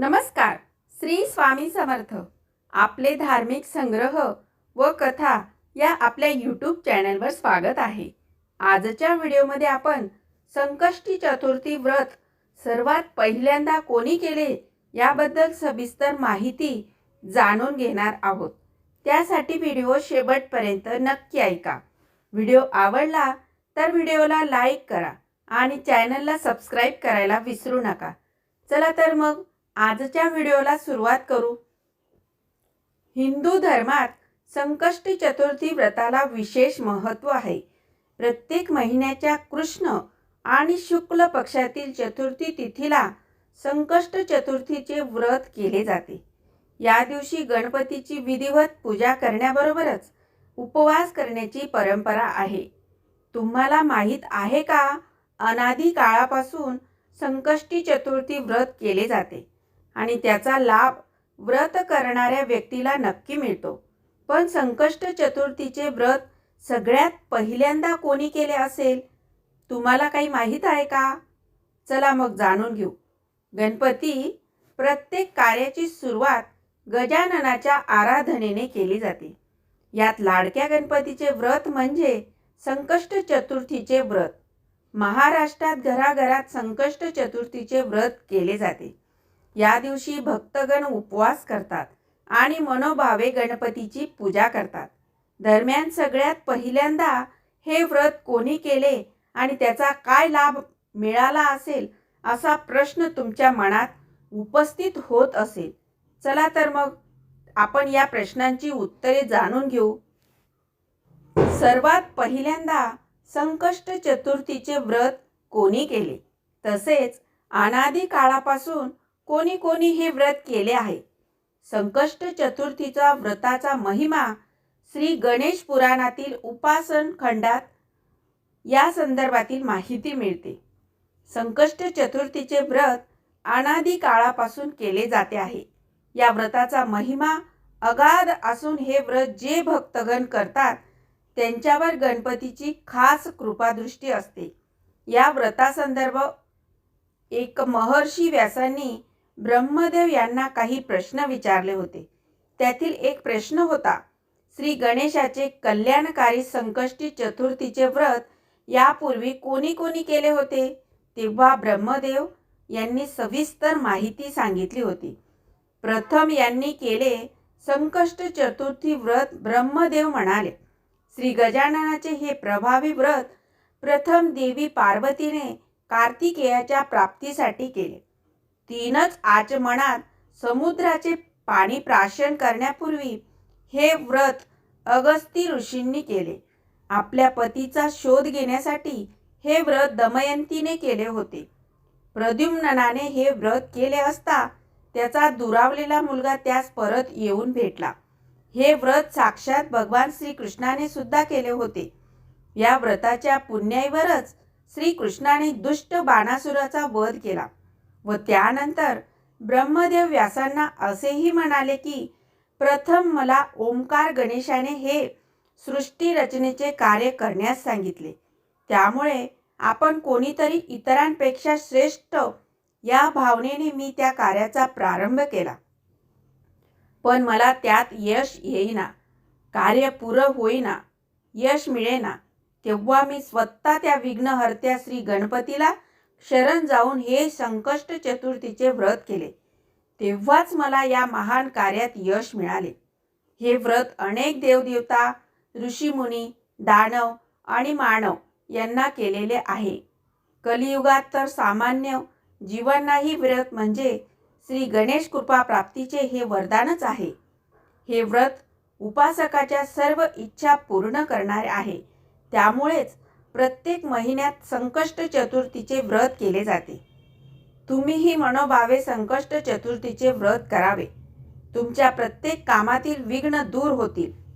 नमस्कार श्री स्वामी समर्थ. आपले धार्मिक संग्रह व कथा या आपल्या यूट्यूब चॅनलवर स्वागत आहे. आजच्या व्हिडिओमध्ये आपण संकष्टी चतुर्थी व्रत सर्वात पहिल्यांदा कोणी केले याबद्दल सविस्तर माहिती जाणून घेणार आहोत. त्यासाठी व्हिडिओ शेवटपर्यंत नक्की ऐका. व्हिडिओ आवडला तर व्हिडिओला लाईक करा आणि चॅनलला सबस्क्राईब करायला विसरू नका. चला तर मग आजच्या व्हिडिओला सुरुवात करू. हिंदू धर्मात संकष्टी चतुर्थी व्रताला विशेष महत्त्व आहे. प्रत्येक महिन्याच्या कृष्ण आणि शुक्ल पक्षातील चतुर्थी तिथीला संकष्ट चतुर्थीचे व्रत केले जाते. या दिवशी गणपतीची विधिवत पूजा करण्याबरोबरच उपवास करण्याची परंपरा आहे. तुम्हाला माहीत आहे का? अनादी काळापासून संकष्टी चतुर्थी व्रत केले जाते. आणि त्याचा लाभ व्रत करणाऱ्या व्यक्तीला नक्की मिळतो. पण संकष्ट चतुर्थीचे व्रत सगळ्यात पहिल्यांदा कोणी केले असेल? तुम्हाला काही माहीत आहे का? चला मग जाणून घेऊ. गणपती प्रत्येक कार्याची सुरुवात गजाननाच्या आराधनेने केली जाते. यात लाडक्या गणपतीचे व्रत म्हणजे संकष्ट चतुर्थीचे व्रत. महाराष्ट्रात घराघरात संकष्ट चतुर्थीचे व्रत केले जाते. या दिवशी भक्तगण उपवास करतात आणि मनोभावे गणपतीची पूजा करतात. दरम्यान सगळ्यात पहिल्यांदा हे व्रत कोणी केले आणि त्याचा काय लाभ मिळाला असेल असा प्रश्न तुमच्या मनात उपस्थित होत असेल चला तर मग आपण या प्रश्नांची उत्तरे जाणून घेऊ. सर्वात पहिल्यांदा संकष्ट चतुर्थीचे व्रत कोणी केले? तसेच अनादी काळापासून कोणी कोणी हे व्रत केले आहे. संकष्ट चतुर्थीचा व्रताचा महिमा श्री गणेश पुराणातील उपासन खंडात या संदर्भातील माहिती मिळते. संकष्ट चतुर्थीचे व्रत अनादी काळापासून केले जाते आहे. या व्रताचा महिमा अगाध असून हे व्रत जे भक्तगण करतात त्यांच्यावर गणपतीची खास कृपादृष्टी असते. या व्रतासंदर्भ एक महर्षी व्यासांनी ब्रह्मदेव यांना काही प्रश्न विचारले होते. त्यातील एक प्रश्न होता श्री गणेशाचे कल्याणकारी संकष्टी चतुर्थीचे व्रत यापूर्वी कोणी कोणी केले होते? तेव्हा ब्रह्मदेव यांनी सविस्तर माहिती सांगितली होती. प्रथम यांनी केले संकष्ट चतुर्थी व्रत ब्रह्मदेव म्हणाले. श्री गजाननाचे हे प्रभावी व्रत प्रथम देवी पार्वतीने कार्तिकेयाच्या प्राप्तीसाठी केले. तीनच आचमनात समुद्राचे पाणी प्राशन करण्यापूर्वी हे व्रत अगस्ती ऋषींनी केले. आपल्या पतीचा शोध घेण्यासाठी हे व्रत दमयंतीने केले होते. प्रद्युम्ननाने हे व्रत केले असता त्याचा दुरावलेला मुलगा त्यास परत येऊन भेटला. हे व्रत साक्षात भगवान श्रीकृष्णाने सुद्धा केले होते. या व्रताच्या पुण्याईवरच श्रीकृष्णाने दुष्ट बाणासुराचा वध केला. व त्यानंतर ब्रह्मदेव व्यासांना असेही म्हणाले की प्रथम मला ओंकार गणेशाने हे सृष्टी रचनेचे कार्य करण्यास सांगितले. त्यामुळे आपण कोणीतरी इतरांपेक्षा श्रेष्ठ या भावनेने मी त्या कार्याचा प्रारंभ केला. पण मला त्यात यश येईना कार्य पुरं होईना यश मिळेना तेव्हा मी स्वतः त्या विघ्नहर्त्या श्री गणपतीला शरण जाऊन हे संकष्ट चतुर्थीचे व्रत केले. तेव्हाच मला या महान कार्यात यश मिळाले. हे व्रत अनेक देवदेवता ऋषीमुनी दानव आणि मानव यांना केलेले आहे. कलियुगात तर सामान्य जीवांनाही व्रत म्हणजे श्री गणेश कृपा प्राप्तीचे हे वरदानच आहे. हे व्रत उपासकाच्या सर्व इच्छा पूर्ण करणारे आहे. त्यामुळेच प्रत्येक महिन्यात संकष्ट चतुर्थीचे व्रत केले जाते. तुम्हीही मनोभावे संकष्ट चतुर्थीचे व्रत करावे. तुमच्या प्रत्येक कामातील विघ्न दूर होतील.